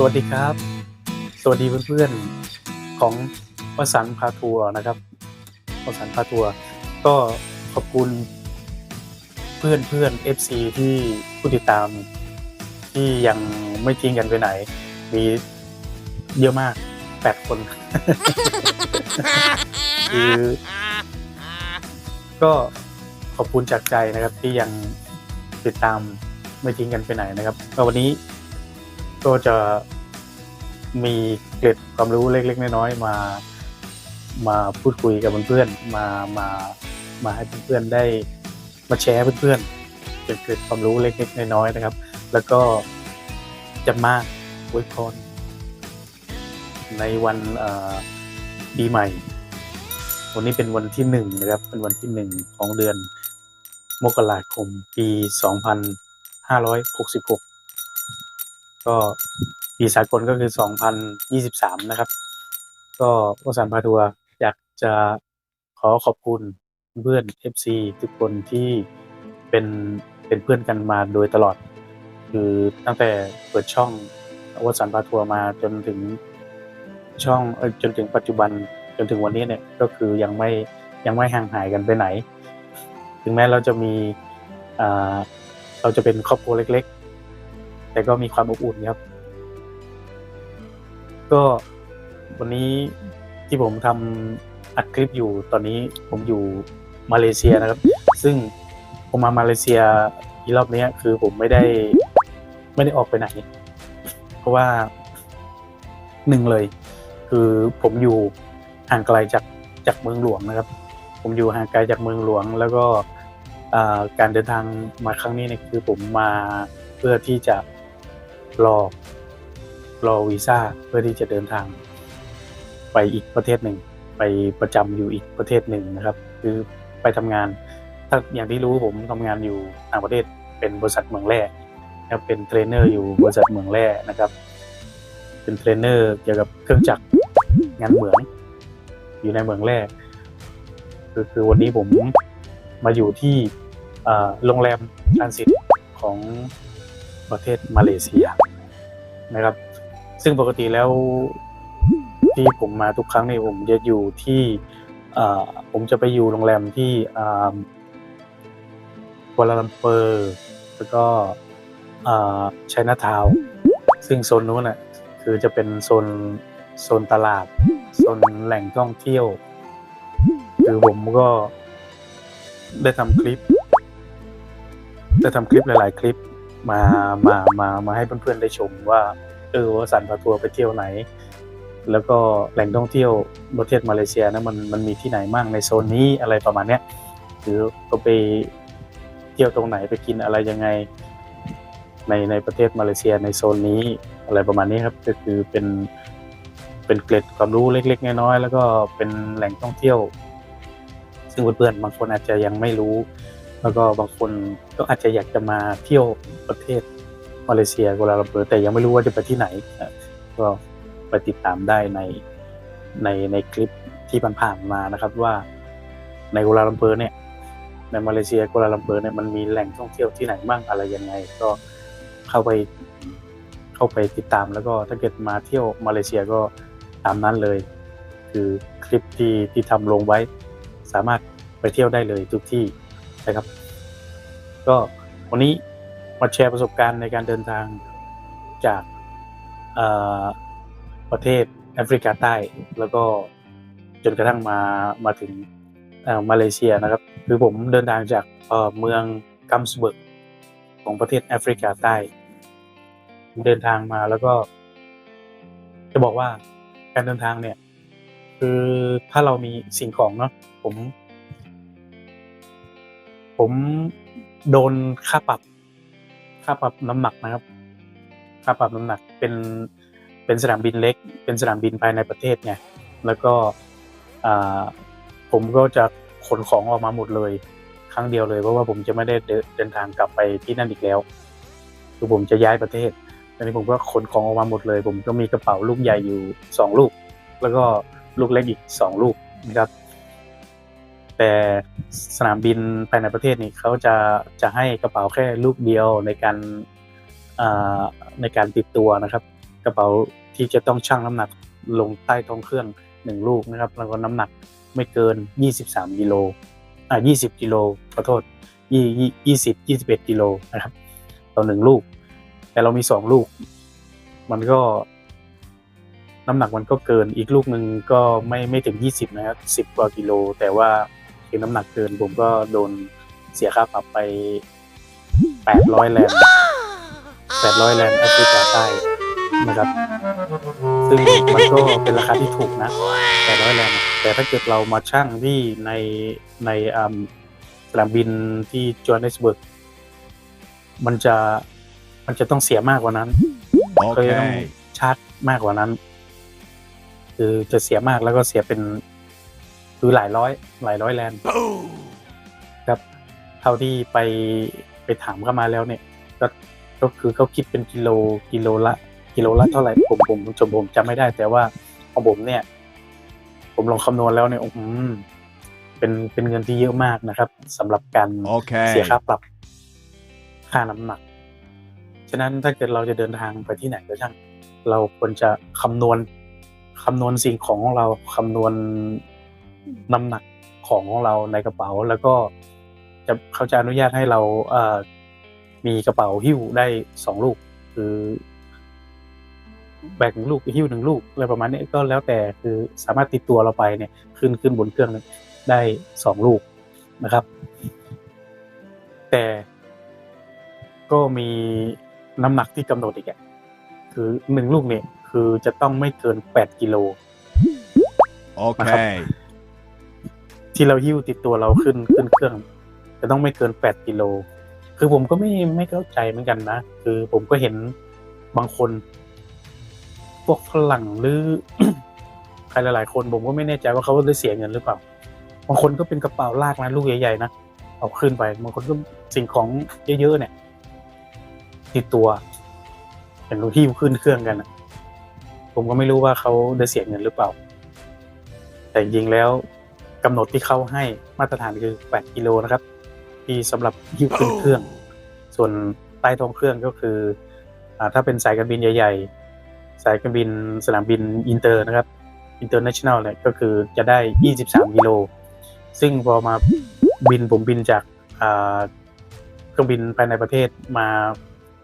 สวัสดีครับ สวัสดีเพื่อนๆของวสันต์พาทัวร์นะครับวสันต์พาทัวร์ก็ขอบคุณเพื่อนเพื่อนๆ FC ที่ผู้ติดตาม ที่ยังไม่ทิ้งกันไปไหน มีเยอะมากแปดคน คือก็ขอบคุณจากใจนะครับที่ยังติดตามไม่ทิ้งกันไปไหนนะครับวันนี้ ก็จะมีเกร็ดความรู้เล็กๆน้อยๆมา มาพูดคุยกับเพื่อนๆมามามาให้เพื่อนๆได้มาแชร์เพื่อนๆเป็นเกร็ดความรู้เล็กๆน้อยๆนะครับ แล้วก็จะมาอวยพรในวันอ่อปีใหม่ วันนี้เป็นวันที่หนึ่งนะครับ เป็นวันที่หนึ่งของเดือนมกราคมปี 2566 ก็ปีสากลก็คือ 2023 นะครับ ก็วสันพาทัวร์อยากจะขอขอบคุณเพื่อน FC ทุกคนที่เป็นเป็นเพื่อนกันมาโดยตลอด คือตั้งแต่เปิดช่องวสันพาทัวร์มาจนถึงช่องจนถึงปัจจุบันจนถึงวันนี้เนี่ยก็คือยังไม่ยังไม่ห่างหายกันไปไหน ถึงแม้เราจะมีเราจะเป็นครอบครัวเล็ก แต่ก็มีความอบอุ่นครับ ก็วันนี้ที่ผมทำอัดคลิปอยู่ตอนนี้ผมอยู่มาเลเซียนะครับ ซึ่งผมมามาเลเซียอีรอบนี้คือผมไม่ได้ไม่ได้ออกไปไหน เพราะว่าหนึ่งเลย คือผมอยู่ห่างไกลจากจากเมืองหลวงนะครับ ผมอยู่ห่างไกลจากเมืองหลวง แล้วก็การเดินทางมาครั้งนี้เนี่ยคือผมมาเพื่อที่จะ รอ รอวีซ่าเพื่อที่จะเดินทาง ไปอีกประเทศหนึ่ง ไปประจำอยู่อีกประเทศหนึ่งนะครับ คือไปทำงาน ถ้าอย่างที่รู้ผมทำงานอยู่ต่างประเทศเป็นบริษัทเมืองแร่นะครับเป็นเทรนเนอร์อยู่บริษัทเมืองแร่นะครับ เป็นเทรนเนอร์เกี่ยวกับเครื่องจักรงานเหมือง อยู่ในเมืองแร่คือคือวันนี้ผมมาอยู่ที่โรงแรมทรานสิตของประเทศมาเลเซีย นะครับ ซึ่งปกติแล้วที่ผมมาทุกครั้งเนี่ยผมจะอยู่ที่ผมจะไปอยู่โรงแรมที่กัวลาลัมเปอร์แล้วก็ไชน่าทาวซึ่งโซนนู้นน่ะคือจะเป็นโซนโซนตลาดโซนแหล่งท่องเที่ยว คือผมก็ได้ทำคลิปได้ทำคลิปหลาย ๆ คลิป มามามามาให้เพื่อนๆได้ชมว่า เออว่าสันพาทัวร์ไปเที่ยวไหน แล้วก็แหล่งท่องเที่ยวประเทศมาเลเซียนะมันมันมีที่ไหนบ้างในโซนนี้อะไรประมาณเนี้ยหรือก็ไปเที่ยวตรงไหนไปกินอะไรยังไง ในในประเทศมาเลเซียในโซนนี้อะไรประมาณนี้ครับ ก็คือเป็นเป็นเกร็ดความรู้เล็ก ๆ น้อยๆแล้วก็เป็นแหล่งท่องเที่ยว ซึ่งเพื่อนๆบางคนอาจจะยังไม่รู้ แล้วก็บางคนก็อาจจะอยากจะมาเที่ยวประเทศมาเลเซียกัวลาลัมเปอร์แต่ยังไม่รู้ว่าจะไปที่ไหนก็ไปติดตามได้ในในในคลิปที่ผ่านๆมานะครับว่าในกัวลาลัมเปอร์เนี่ยในมาเลเซียกัวลาลัมเปอร์เนี่ยมันมีแหล่งท่องเที่ยวที่ไหนบ้างอะไรยังไง ก็เข้าไปเข้าไปติดตามแล้วก็ถ้าเกิดมาเที่ยวมาเลเซียก็ตามนั้นเลย คือคลิปที่ที่ทำลงไว้สามารถไปเที่ยวได้เลยทุกที่ นะครับ ก็วันนี้มาแชร์ประสบการณ์ในการเดินทางจากประเทศแอฟริกาใต้ แล้วก็จนกระทั่งมามาถึงมาเลเซียนะครับ คือผมเดินทางจากเมืองกัมสเบิร์กของประเทศแอฟริกาใต้เดินทางมาแล้วก็ จะบอกว่าการเดินทางเนี่ย คือถ้าเรามีสิ่งของเนาะผม ผมโดนค่าปรับ ค่าปรับน้ำหนักนะครับ ค่าปรับน้ำหนักเป็นเป็นสนามบินเล็ก เป็นสนามบินภายในประเทศไงแล้วก็อ่าผมก็จะขนของออกมาหมดเลย ครั้งเดียวเลยเพราะว่าผมจะไม่ได้เดินเดินทางกลับไปที่นั่นอีกแล้วคือผมจะย้ายประเทศตอนนี้ผมก็ขนของออกมาหมดเลย ผมก็มีกระเป๋าลูกใหญ่อยู่สองลูก แล้วก็ลูกเล็กอีกสองลูกนะครับ แต่สนามบินภายในประเทศนี่เขาจะจะให้กระเป๋าแค่ลูกเดียวในการในการติดตัวนะครับ กระเป๋าที่จะต้องชั่งน้ำหนักลงใต้ท้องเครื่องหนึ่งลูกนะครับ แล้วก็น้ำหนักไม่เกิน 23กิโลอ่า20กิโลขอโทษยี่ยี่สิบยี่สิบเอ็ดกิโลนะครับต่อหนึ่งลูก แต่เรามีสองลูก มันก็น้ำหนักมันก็เกินอีกลูกหนึ่งก็ไม่ไม่ถึงยี่สิบนะครับสิบกว่ากิโล แต่ว่า คือน้ำหนักเกินผมก็โดนเสียค่าปรับไปแปดร้อยแลนด์แปดร้อยแลนด์แอฟริกาใต้นะครับ ซึ่งมันก็เป็นราคาที่ถูกนะแปดร้อยแลนด์แต่ถ้าเกิดเรามาชั่งที่ในในอ่าสนามบินที่จอห์นเนสเบิร์กมันจะมันจะต้องเสียมากกว่านั้นก็จะต้อง Okay. ชาร์จมากกว่านั้น คือจะเสียมากแล้วก็เสียเป็น คือหลายร้อย หลายร้อยแลนด์ครับ เท่าที่ไปไปถามเข้ามาแล้วเนี่ย ก็ก็คือเขาคิดเป็นกิโลกิโลละ กิโลละเท่าไหร่ผมผมจมผมจำไม่ได้ แต่ว่าของผมเนี่ย ผมลองคำนวณแล้วเนี่ยอืมเป็นเป็นเงินที่เยอะมากนะครับสำหรับการเสีย Okay. ค่าปรับค่าน้ำหนัก ฉะนั้นถ้าเกิดเราจะเดินทางไปที่ไหนก็ช่าง เราควรจะคำนวณคำนวณสิ่งของของเราคำนวณ น้ำหนักของของเราในกระเป๋า แล้วก็จะเขาจะอนุญาตให้เราเอ่อมีกระเป๋าหิ้วได้สองลูก คือแบกหนึ่งลูกหิ้วหนึ่งลูกอะไรประมาณนี้ก็แล้วแต่คือสามารถติดตัวเราไปเนี่ย ขึ้นขึ้นบนเครื่องได้สองลูกนะครับ แต่ก็มีน้ำหนักที่กำหนดอีกอะคือหนึ่งลูกเนี่ย คือจะต้องไม่เกินแปดกิโล Okay. ที่เราหิ้วติดตัวเราขึ้นขึ้นเครื่องจะต้องไม่เกินแปดกิโล คือผมก็ไม่ไม่เข้าใจเหมือนกันนะ คือผมก็เห็นบางคน พวกฝรั่งหรือใครหลายๆคนผมก็ไม่แน่ใจว่าเขาได้เสียเงินหรือเปล่า บางคนก็เป็นกระเป๋าลากนะลูกใหญ่ๆนะเอาขึ้นไป บางคนก็สิ่งของเยอะๆเนี่ย ติดตัวเห็นลูกที่ขึ้นเครื่องกันนะผมก็ไม่รู้ว่าเขาได้เสียเงินหรือเปล่า แต่จริงแล้ว กำหนดที่เขาให้มาตรฐานคือ 8 กิโลนะครับ ที่สำหรับหิ้วขึ้นเครื่อง ส่วนใต้ท้องเครื่องก็คืออ่าถ้าเป็นสายการบินใหญ่ ๆ สายการบินสนามบินอินเตอร์นะครับอินเตอร์เนชั่นแนลเนี่ยก็คือจะได้ 23 กิโล ซึ่งพอมาบินผมบินจากอ่าเครื่องบินภายในประเทศมา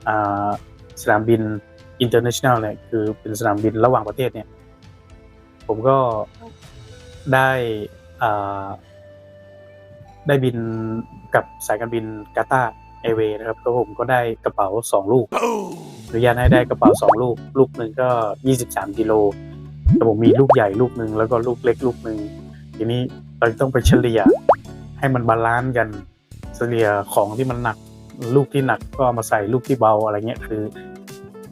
อ่าสนามบินอินเตอร์เนชั่นแนลเนี่ยคือเป็นสนามบินระหว่างประเทศเนี่ย ผมก็ได้อ่า ได้บินกับสายการบินกาตาร์แอร์เวย์นะครับก็ผมก็ได้กระเป๋าสองลูกอนุญาตให้ได้กระเป๋าสองลูก ลูกหนึ่งก็ยี่สิบสามกิโลแต่ผมมีลูกใหญ่ลูกหนึ่งแล้วก็ลูกเล็กลูกหนึ่งทีนี้เราต้องไปเฉลี่ยให้มันบาลานซ์กันเฉลี่ยของที่มันหนักลูกที่หนักก็เอามาใส่ลูกที่เบาอะไรเงี้ยคือ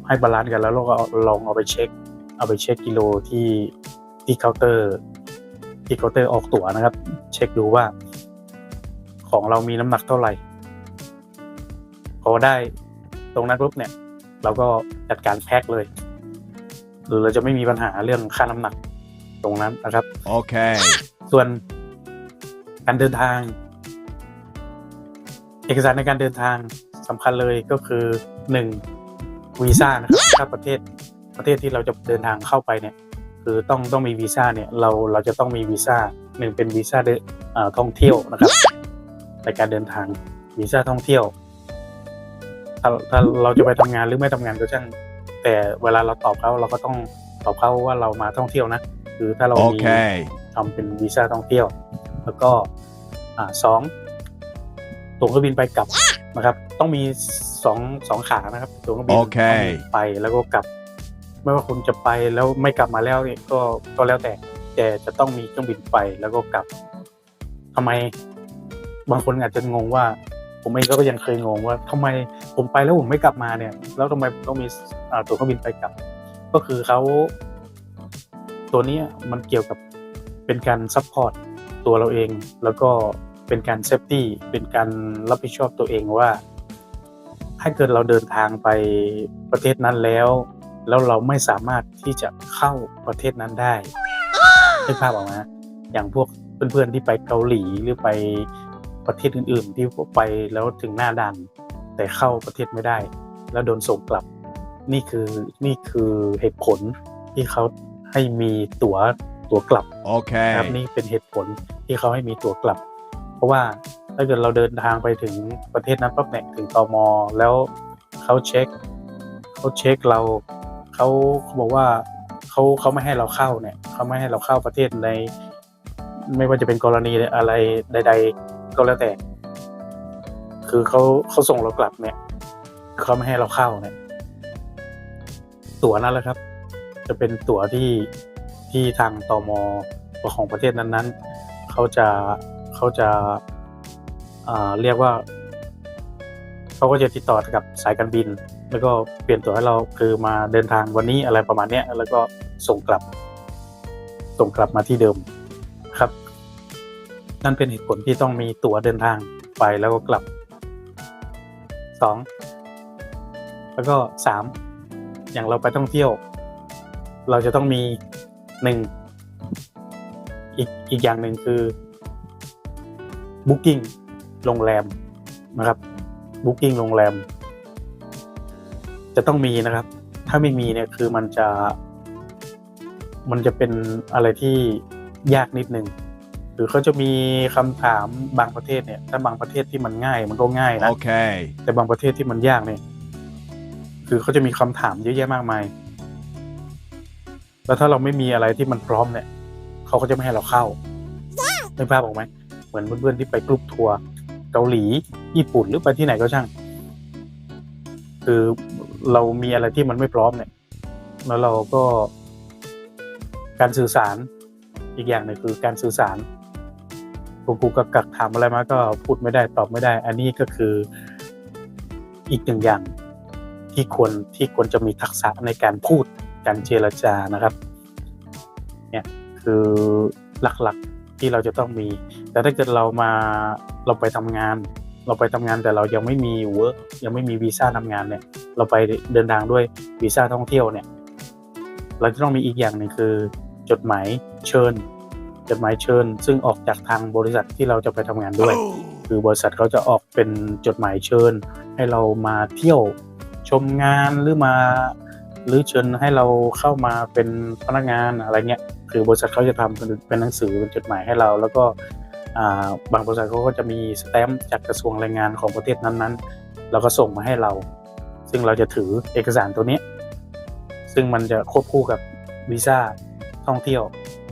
ให้บาลานซ์กันแล้วเราก็เอาลองเอาไปเช็ค เอาไปเช็คกิโลที่ที่เคาน์เตอร์ ที่เคาน์เตอร์ออกตั๋วนะครับ เช็คดูว่า ของเรามีน้ำหนักเท่าไหร่พอได้ตรงนั้นปุ๊บเนี่ย เราก็จัดการแพ็คเลย หรือเราจะไม่มีปัญหาเรื่องค่าน้ำหนักตรงนั้นนะครับ Okay. ส่วนการเดินทาง เอกสารในการเดินทางสำคัญเลยก็คือหนึ่งวีซ่านะครับถ้าประเทศประเทศที่เราจะเดินทางเข้าไปเนี่ย คือต้องต้องมีวีซ่าเนี่ยเราเราจะต้องมีวีซ่าหนึ่งเป็นวีซ่าเดินเอ่อท่องเที่ยวนะครับในการเดินทางวีซ่าท่องเที่ยวถ้าถ้าเราจะไปทำงานหรือไม่ทำงานก็ช่างแต่เวลาเราตอบเขาเราก็ต้องตอบเขาว่าเรามาท่องเที่ยวนะคือถ้าเรามี Okay. ทำเป็นวีซ่าท่องเที่ยว แล้วก็อ่าสองตั๋วเครื่องบินไปกลับนะครับ ต้องมีสองสองขานะครับตั๋วเครื่องบินโอเคต้องไปแล้วก็กลับ ไม่ว่าคุณจะไปแล้วไม่กลับมาแล้วเนี่ยก็ก็แล้วแต่แต่จะต้องมีเครื่องบินไปแล้วก็กลับทำไม บางคนอาจจะงงว่า ผมเองก็ยังเคยงงว่าทำไมผมไปแล้วผมไม่กลับมาเนี่ย แล้วทำไมต้องมีตั๋วเครื่องบินไปกลับ ก็คือเขาตัวนี้มันเกี่ยวกับเป็นการซัพพอร์ตตัวเราเอง แล้วก็เป็นการเซฟตี้เป็นการรับผิดชอบตัวเองว่า ถ้าเกิดเราเดินทางไปประเทศนั้นแล้ว แล้วเราไม่สามารถที่จะเข้าประเทศนั้นได้นึกภาพออกไหมอย่างพวกเพื่อนๆที่ไปเกาหลีหรือไปประเทศอื่น ๆ ที่ไปแล้วถึงหน้าด่านแต่เข้าประเทศไม่ได้ แล้วโดนส่งกลับ นี่คือนี่คือเหตุผลที่เขาให้มีตั๋วตั๋วกลับนะครับ Okay. นี่เป็นเหตุผลที่เขาให้มีตั๋วกลับ เพราะว่าถ้าเกิดเราเดินทางไปถึงประเทศนั้นปั๊บเนี่ยถึงตมแล้วเขาเช็คเขาเช็คเรา เขาเขาบอกว่าเขาเขาไม่ให้เราเข้าเนี่ยเขาไม่ให้เราเข้าประเทศใน ไม่ว่าจะเป็นกรณีอะไรใด ๆ ก็แล้วแต่ คือเขาเขาส่งเรากลับเนี่ยเขาไม่ให้เราเข้าเนี่ย ตั๋วนั่นแหละครับ จะเป็นตั๋วที่ที่ทางตมของประเทศนั้นๆเขาจะเขาจะเรียกว่า เขาก็จะติดต่อกับสายการบิน แล้วก็เปลี่ยนตั๋วให้เราคือมาเดินทางวันนี้อะไรประมาณเนี้ย แล้วก็ส่งกลับ ส่งกลับมาที่เดิมครับ นั่นเป็นเหตุผลที่ต้องมีตั๋วเดินทางไปแล้วก็กลับสองแล้วก็สามอย่างเราไปท่องเที่ยว เราจะต้องมีหนึ่งอีกอีกอย่างหนึ่งคือ Booking โรงแรมนะครับ Booking โรงแรม จะต้องมีนะครับ ถ้าไม่มีเนี่ยคือมันจะ มันจะเป็นอะไรที่ยากนิดนึงหรือเขาจะมีคำถามบางประเทศเนี่ย ถ้าบางประเทศที่มันง่ายมันก็ง่ายนะ Okay. แต่บางประเทศที่มันยากเนี่ย คือเขาจะมีคำถามเยอะแยะมากมาย แล้วถ้าเราไม่มีอะไรที่มันพร้อมเนี่ยเขาก็จะไม่ให้เราเข้าไม่ภาพออกไหมเหมือนเพื่อนๆที่ไปกรุ๊ปทัวร์เกาหลี ญี่ปุ่นหรือไปที่ไหนก็ช่าง คือเรามีอะไรที่มันไม่พร้อมเนี่ย แล้วเราก็การสื่อสารอีกอย่างหนึ่งคือการสื่อสารกูกูกักกักถามอะไรมาก็พูดไม่ได้ตอบไม่ได้ อันนี้ก็คืออีกหนึ่งอย่างที่ควรที่ควรจะมีทักษะในการพูดการเจรจานะครับเนี่ยคือหลักๆที่เราจะต้องมี แต่ถ้าเกิดเรามาเราไปทำงาน เราไปทำงานแต่เรายังไม่มีเวิร์กยังไม่มีวีซ่าทำงานเนี่ย เราไปเดินทางด้วยวีซ่าท่องเที่ยวเนี่ย เราจะต้องมีอีกอย่างหนึ่งคือ จดหมายเชิญ จดหมายเชิญ ซึ่งออกจากทางบริษัทที่เราจะไปทำงานด้วย คือบริษัทเขาจะออกเป็นจดหมายเชิญ ให้เรามาเที่ยวชมงานหรือมา หรือเชิญให้เราเข้ามาเป็นพนักงานอะไรเงี้ยคือบริษัทเขาจะทำเป็นเป็นหนังสือเป็นจดหมายให้เรา แล้วก็อ่า บางบริษัทเขาก็จะมีสแตมป์จากกระทรวงแรงงานของประเทศนั้นๆ แล้วก็ส่งมาให้เรา ซึ่งเราจะถือเอกสารตัวนี้ ซึ่งมันจะควบคู่กับวีซ่าท่องเที่ยว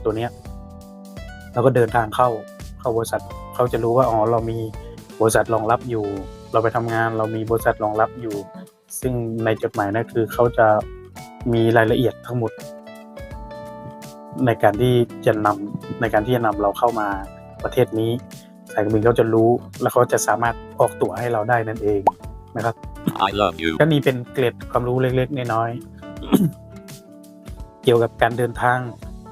ตัวนี้แล้วก็เดินทางเข้าเข้าบริษัทเขาจะรู้ว่าอ๋อเรามีบริษัทรองรับอยู่ เราไปทำงาน เรามีบริษัทรองรับอยู่ ซึ่งในจดหมายนะคือเขาจะมีรายละเอียดทั้งหมด ในการที่จะนำในการที่จะนำเราเข้ามา ประเทศนี้สายการบินเขาจะรู้แล้วเขาจะสามารถออกตั๋วให้เราได้นั่นเองนะครับ I love you. ก็นี่เป็นเกร็ดความรู้เล็กๆน้อยๆเกี่ยวกับการเดินทาง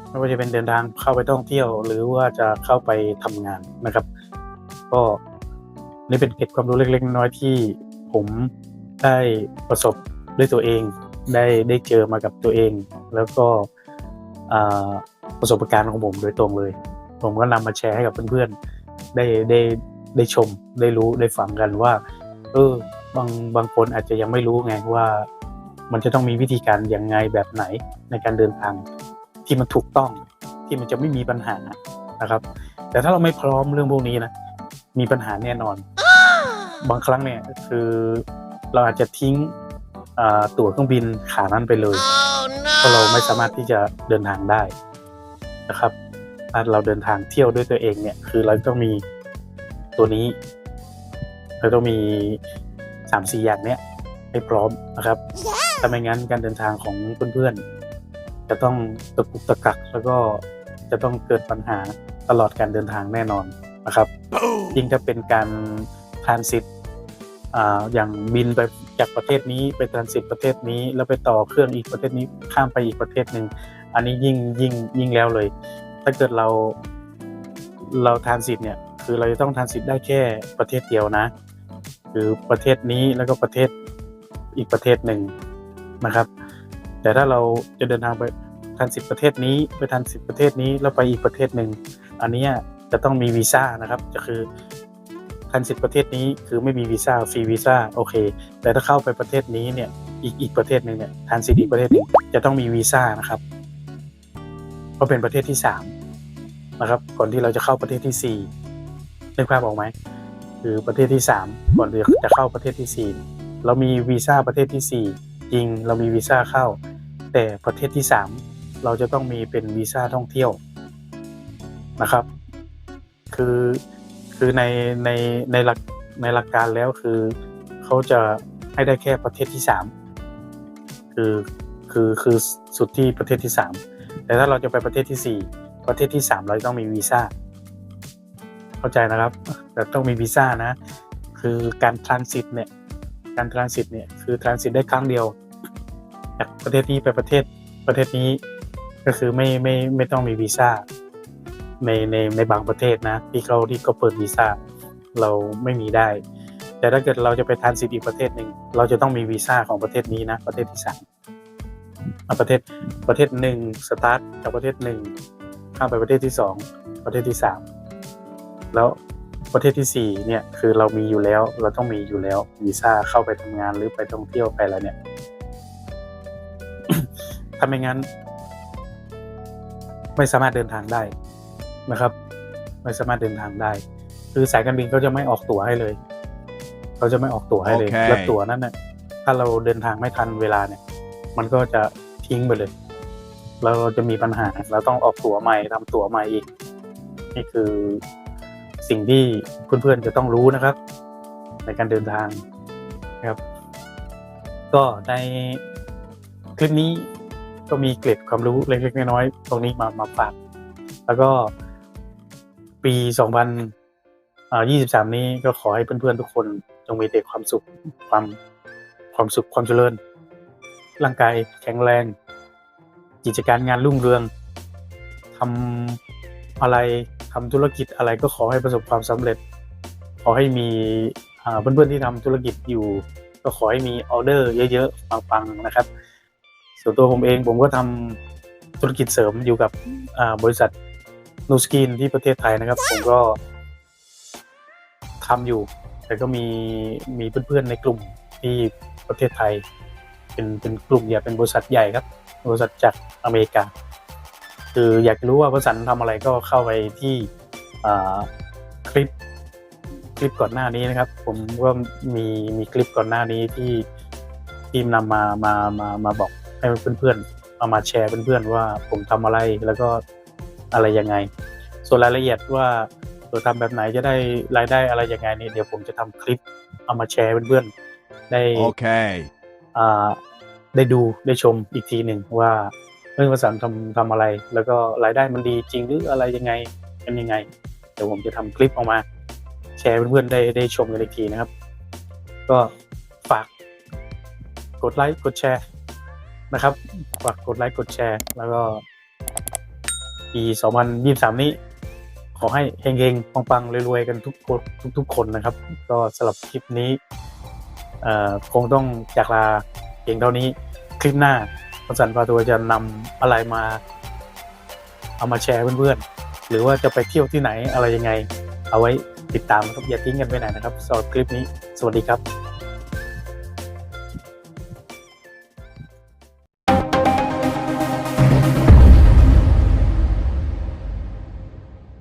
ไม่ว่าจะเป็นเดินทางเข้าไปท่องเที่ยว หรือว่าจะเข้าไปทำงานนะครับ ก็นี่เป็นเกร็ดความรู้เล็กๆน้อยๆที่ผมได้ประสบด้วยตัวเอง ได้ได้เจอมากับตัวเอง แล้วก็อ่าประสบการณ์ของผมโดยตรงเลย ผมก็นำมาแชร์ให้กับเพื่อนๆได้ได้ได้ชมได้รู้ได้ฟังกันว่า เออบางบางคนอาจจะยังไม่รู้ไงว่า มันจะต้องมีวิธีการยังไงแบบไหนในการเดินทางที่มันถูกต้องที่มันจะไม่มีปัญหานะครับ แต่ถ้าเราไม่พร้อมเรื่องพวกนี้นะมีปัญหาแน่นอน บางครั้งเนี่ยคือเราอาจจะทิ้งอ่าตั๋วเครื่องบินขานั้นไปเลยเพราะเราไม่สามารถที่จะเดินทางได้นะครับ ถ้าเราเดินทางเที่ยวด้วยตัวเองเนี่ย คือเราต้องมีตัวนี้ เราต้องมีสามสี่อย่างเนี้ยให้พร้อมนะครับถ้าไม่งั้นการเดินทางของเพื่อนๆจะต้องตะกุกตะกัก แล้วก็จะต้องเกิดปัญหาตลอดการเดินทางแน่นอนนะครับ ยิ่งถ้าเป็นการทานสิตอ่าอย่างบินไปจากประเทศนี้ไปทานสิตประเทศนี้ แล้วไปต่อเครื่องอีกประเทศนี้ข้ามไปอีกประเทศหนึ่งอันนี้ยิ่งยิ่งยิ่งแล้วเลย ถ้าเกิดเราเราทานสิตเนี่ยคือเราจะต้องทานสิตได้แค่ประเทศเดียวนะ คือประเทศนี้แล้วก็ประเทศอีกประเทศหนึ่งนะครับ แต่ถ้าเราจะเดินทางไปทันสิบประเทศนี้ไปทันสิบประเทศนี้แล้วไปอีกประเทศหนึ่งอันนี้จะต้องมีวีซ่านะครับจะคือทันสิบประเทศนี้คือไม่มีวีซ่าฟรีวีซ่าโอเค แต่ถ้าเข้าไปประเทศนี้เนี่ยอีกอีกประเทศหนึ่งเนี่ยทานสิทธิ์อีกประเทศหนึ่งจะต้องมีวีซ่านะครับ เพราะเป็นประเทศที่สามนะครับก่อนที่เราจะเข้าประเทศที่สี่นึกภาพออกไหมคือประเทศที่สามก่อนที่จะเข้าประเทศที่สี่เรามีวีซ่าประเทศที่สี่จริงเรามีวีซ่าเข้า แต่ประเทศที่สามเราจะต้องมีเป็นวีซ่าท่องเที่ยวนะครับ คือคือในในในหลักในหลักการแล้วคือเขาจะให้ได้แค่ประเทศที่สามคือคือคือสุดที่ประเทศที่สาม แต่ถ้าเราจะไปประเทศที่สี่ประเทศที่สามเราต้องมีวีซ่าเข้าใจนะครับ แต่ต้องมีวีซ่านะ คือการทรานสิตเนี่ยการทรานสิตเนี่ยคือทรานสิตได้ครั้งเดียวจากประเทศนี้ไปประเทศประเทศนี้ก็คือไม่ไม่ไม่ต้องมีวีซ่าในในในบางประเทศนะ ที่เขาที่เขาเปิดวีซ่าเราไม่มีได้ แต่ถ้าเกิดเราจะไปทานสิทธิ์อีกประเทศหนึ่งเราจะต้องมีวีซ่าของประเทศนี้นะประเทศที่สาม ประเทศประเทศหนึ่งสตาร์ทจากประเทศหนึ่งข้ามไปประเทศที่สองประเทศที่สามแล้วประเทศที่สี่เนี่ยคือเรามีอยู่แล้ว เราต้องมีอยู่แล้ววีซ่าเข้าไปทำงานหรือไปท่องเที่ยวไปอะไรเนี่ยถ้าไม่งั้น ไม่สามารถเดินทางได้นะครับ ไม่สามารถเดินทางได้ คือสายการบินเขาจะไม่ออกตั๋วให้เลยเขาจะไม่ออกตั๋วให้เลยโอเคแล้วตั๋วนั้นเนี่ยถ้าเราเดินทางไม่ทันเวลาเนี่ย มันก็จะ ทิ้งไปเลย แล้วเราจะมีปัญหาเราต้องออกตั๋วใหม่ทำตั๋วใหม่อีก นี่คือสิ่งที่เพื่อนๆจะต้องรู้นะครับ ในการเดินทางนะครับ ก็ในคลิปนี้ก็มีเกร็ดความรู้เล็กๆน้อยๆตรงนี้มามาฝากแล้วก็ปี 2023 นี้ก็ขอให้เพื่อนๆทุกคนจงมีแต่ความสุขความความสุขความเจริญ ร่างกายแข็งแรง กิจการงานรุ่งเรืองทำอะไรทำธุรกิจอะไรก็ขอให้ประสบความสำเร็จ ขอให้มีเพื่อนๆที่ทำธุรกิจอยู่ ก็ขอให้มีออเดอร์เยอะๆปังๆนะครับ ส่วนตัวผมเองผมก็ทำธุรกิจเสริมอยู่กับบริษัทนูสกินที่ประเทศไทยนะครับ ผมก็ทำอยู่ แต่ก็มีมีเพื่อนๆในกลุ่มที่ประเทศไทย เป็นเป็นกลุ่มใหญ่เป็นบริษัทใหญ่ครับ บริษัทจากอเมริกา คืออยากรู้ว่าบริษัททำอะไรก็เข้าไปที่อ่าคลิปคลิปก่อนหน้านี้นะครับ ผมก็มีมีคลิปก่อนหน้านี้ที่ทีมนำมามามามาบอกให้เพื่อนๆเอามาแชร์เพื่อนๆว่าผมทำอะไรแล้วก็อะไรยังไง ส่วนรายละเอียดว่าเราทำแบบไหนจะได้รายได้อะไรยังไงเนี่ยเดี๋ยวผมจะทำคลิปเอามาแชร์เพื่อนๆได้ Okay. อ่า ได้ดูได้ชมอีกทีหนึ่งว่าเรื่องภาษาทำทำอะไร แล้วก็รายได้มันดีจริงหรืออะไรยังไงเป็นยังไงเดี๋ยวผมจะทำคลิปออกมา แชร์เพื่อนๆได้ได้ชมกันอีกทีนะครับ ก็ฝากกดไลค์กดแชร์นะครับฝากกดไลค์กดแชร์ แล้วก็ปี 2023 นี้ขอให้เฮงๆ ปังๆ รวยๆ กันทุกคนทุกๆคนนะครับ ก็สำหรับคลิปนี้คงต้องจากลา พียงเท่านี้คลิปหน้าพสันพาตัวจะนำอะไรมา เอามาแชร์เพื่อนๆ หรือว่าจะไปเที่ยวที่ไหนอะไรยังไง เอาไว้ติดตามครับอย่าทิ้งกันไปไหนนะครับสำหรับคลิปนี้ สวัสดีครับ